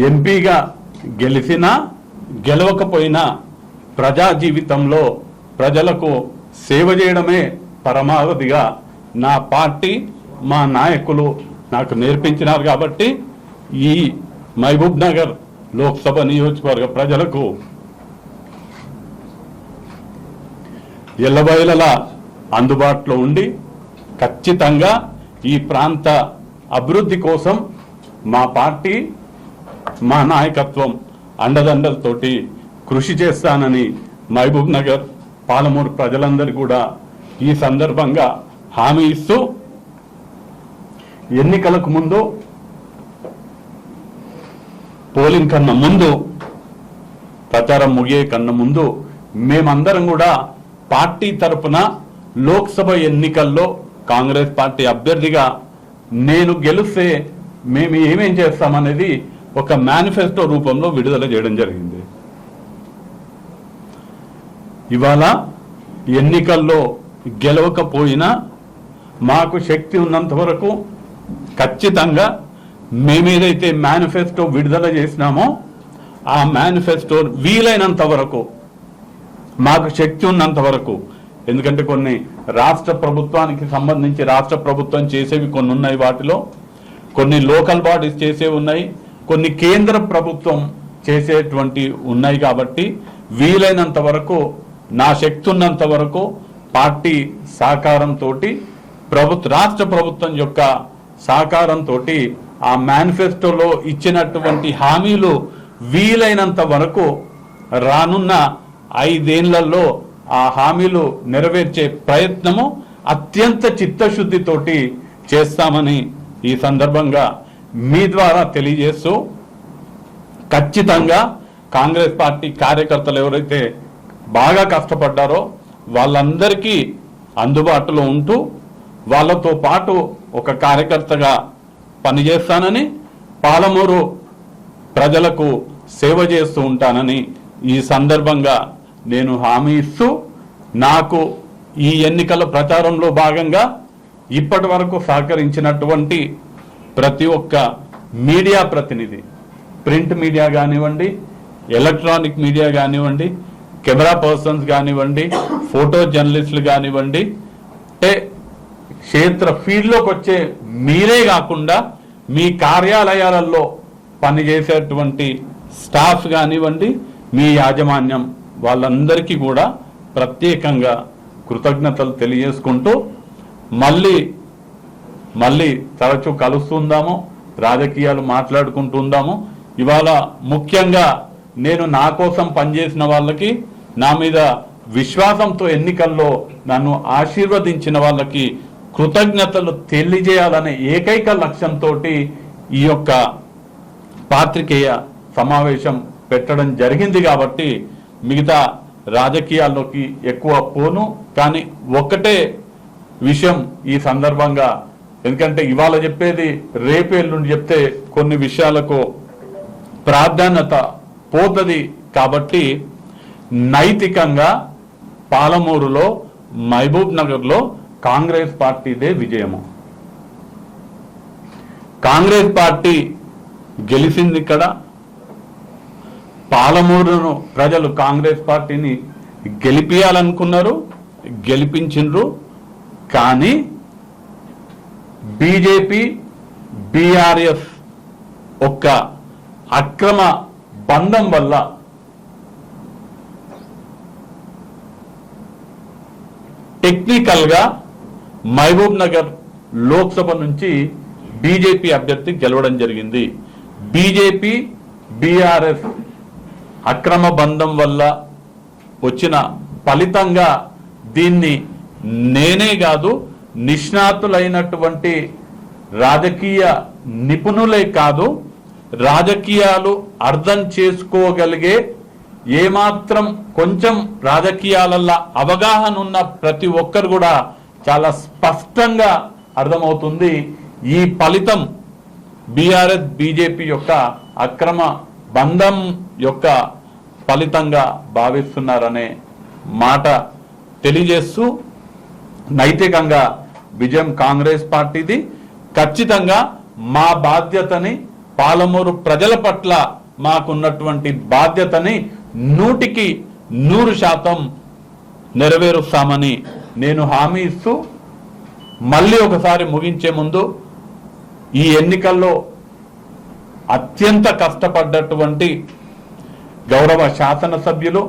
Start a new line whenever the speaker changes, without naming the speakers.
ఎంపీగా గెలిచినా గెలవకపోయినా ప్రజా జీవితంలో ప్రజలకు సేవ చేయడమే పరమావధిగా నా పార్టీ మా నాయకులు నాకు నేర్పించినారు కాబట్టి ఈ మహబూబ్ నగర్ లోక్సభ నియోజకవర్గ ప్రజలకు ఎల్లబయలలా అందుబాటులో ఉండి ఖచ్చితంగా ఈ ప్రాంత అభివృద్ధి కోసం మా పార్టీ మా నాయకత్వం అండదండలతోటి కృషి చేస్తానని మహబూబ్ నగర్ పాలమూరు ప్రజలందరూ కూడా ఈ సందర్భంగా హామీ ఇస్తూ ఎన్నికలకు ముందు పోలింగ్ కన్నా ముందు ప్రచారం ముగియే కన్నా ముందు మేమందరం కూడా పార్టీ తరపున లోక్సభ ఎన్నికల్లో కాంగ్రెస్ పార్టీ అభ్యర్థిగా నేను గెలిస్తే మేము ఏమేం చేస్తామనేది ఒక మేనిఫెస్టో రూపంలో విడుదల చేయడం జరిగింది. ఇవాళ ఎన్నికల్లో గెలవకపోయినా మాకు శక్తి ఉన్నంత వరకు ఖచ్చితంగా మేమేదైతే మేనిఫెస్టో విడుదల చేసినామో ఆ మేనిఫెస్టో వీలైనంత వరకు మాకు శక్తి ఉన్నంత వరకు ఎందుకంటే కొన్ని రాష్ట్ర ప్రభుత్వానికి సంబంధించి రాష్ట్ర ప్రభుత్వం చేసేవి కొన్ని ఉన్నాయి వాటిలో కొన్ని లోకల్ బాడీస్ చేసేవి ఉన్నాయి కొన్ని కేంద్ర ప్రభుత్వం చేసేటువంటి ఉన్నాయి కాబట్టి వీలైనంత వరకు నా శక్తి ఉన్నంత వరకు పార్టీ సహకారంతో ప్రభుత్వ రాష్ట్ర ప్రభుత్వం యొక్క సహకారంతో ఆ మేనిఫెస్టోలో ఇచ్చినటువంటి హామీలు వీలైనంత వరకు రానున్న ఐదేళ్ళలో ఆ హామీలు నెరవేర్చే ప్రయత్నము అత్యంత చిత్తశుద్ధితోటి చేస్తామని ఈ సందర్భంగా మీ ద్వారా తెలియజేస్తూ ఖచ్చితంగా కాంగ్రెస్ పార్టీ కార్యకర్తలు ఎవరైతే బాగా కష్టపడ్డారో వాళ్ళందరికీ అందుబాటులో ఉంటూ వాళ్ళతో పాటు ఒక కార్యకర్తగా పనిచేస్తానని పాలమూరు ప్రజలకు సేవ చేస్తూ ఉంటానని ఈ సందర్భంగా నేను హామీ ఇస్తూ నాకు ఈ ఎన్నికల ప్రచారంలో భాగంగా ఇప్పటి వరకు సహకరించినటువంటి ప్రతి ఒక్క మీడియా ప్రతినిధి ప్రింట్ మీడియా కానివ్వండి ఎలక్ట్రానిక్ మీడియా కానివ్వండి కెమెరా పర్సన్స్ కానివ్వండి ఫోటో జర్నలిస్టులు కానివ్వండి అంటే క్షేత్ర ఫీల్డ్లోకి వచ్చే మీరే కాకుండా మీ కార్యాలయాలలో పనిచేసేటువంటి స్టాఫ్ కానివ్వండి మీ యాజమాన్యం వాళ్ళందరికీ కూడా ప్రత్యేకంగా కృతజ్ఞతలు తెలియజేసుకుంటూ మళ్ళీ మళ్ళీ తరచూ కలుస్తుందాము రాజకీయాలు మాట్లాడుకుంటుందాము. ఇవాళ ముఖ్యంగా నేను నా కోసం పనిచేసిన వాళ్ళకి నా మీద విశ్వాసంతో ఎన్నికల్లో నన్ను ఆశీర్వదించిన వాళ్ళకి కృతజ్ఞతలు తెలియజేయాలనే ఏకైక లక్ష్యంతో ఈ యొక్క పాత్రికేయ సమావేశం పెట్టడం జరిగింది కాబట్టి మిగతా రాజకీయాల్లోకి ఎక్కువ పోను. కానీ ఒక్కటే విషయం ఈ సందర్భంగా ఎందుకంటే ఇవాళ చెప్పేది రేపు ఎల్లుండి చెప్తే కొన్ని విషయాలకు ప్రాధాన్యత పోతుంది కాబట్టి నైతికంగా పాలమూరులో మహబూబ్ నగర్లో కాంగ్రెస్ పార్టీదే విజయము. కాంగ్రెస్ పార్టీ గెలిచింది ఇక్కడ. పాలమూరును ప్రజలు కాంగ్రెస్ పార్టీని గెలిపించాలనుకున్నారు గెలిపించిండ్రు. కానీ బీజేపీ బీఆర్ఎఫ్ ఒక్క అక్రమ బంధం వల్ల టెక్నికల్గా మహబూబ్ నగర్ లోక్సభ నుంచి బీజేపీ అభ్యర్థి గెలవడం జరిగింది. బీజేపీ బీఆర్ఎఫ్ అక్రమ బంధం వల్ల వచ్చిన ఫలితంగా దీన్ని నేనే కాదు నిష్ణాతులైనటువంటి రాజకీయ నిపుణులే కాదు రాజకీయాలు అర్థం చేసుకోగలిగే ఏమాత్రం కొంచెం రాజకీయాలల్లో అవగాహన ఉన్న ప్రతి ఒక్కరు కూడా చాలా స్పష్టంగా అర్థమవుతుంది ఈ ఫలితం బీఆర్ఎస్ బీజేపీ యొక్క అక్రమ బంధం యొక్క ఫలితంగా భావిస్తున్నారనే మాట తెలియజేస్తూ నైతికంగా విజయం కాంగ్రెస్ పార్టీది. ఖచ్చితంగా మా బాధ్యతని పాలమూరు ప్రజల పట్ల మాకున్నటువంటి బాధ్యతని నూటికి నూరు శాతం నెరవేరుస్తామని నేను హామీ ఇస్తూ మళ్ళీ ఒకసారి ముగించే ముందు ఈ ఎన్నికల్లో అత్యంత కష్టపడ్డటువంటి గౌరవ శాసనసభ్యులు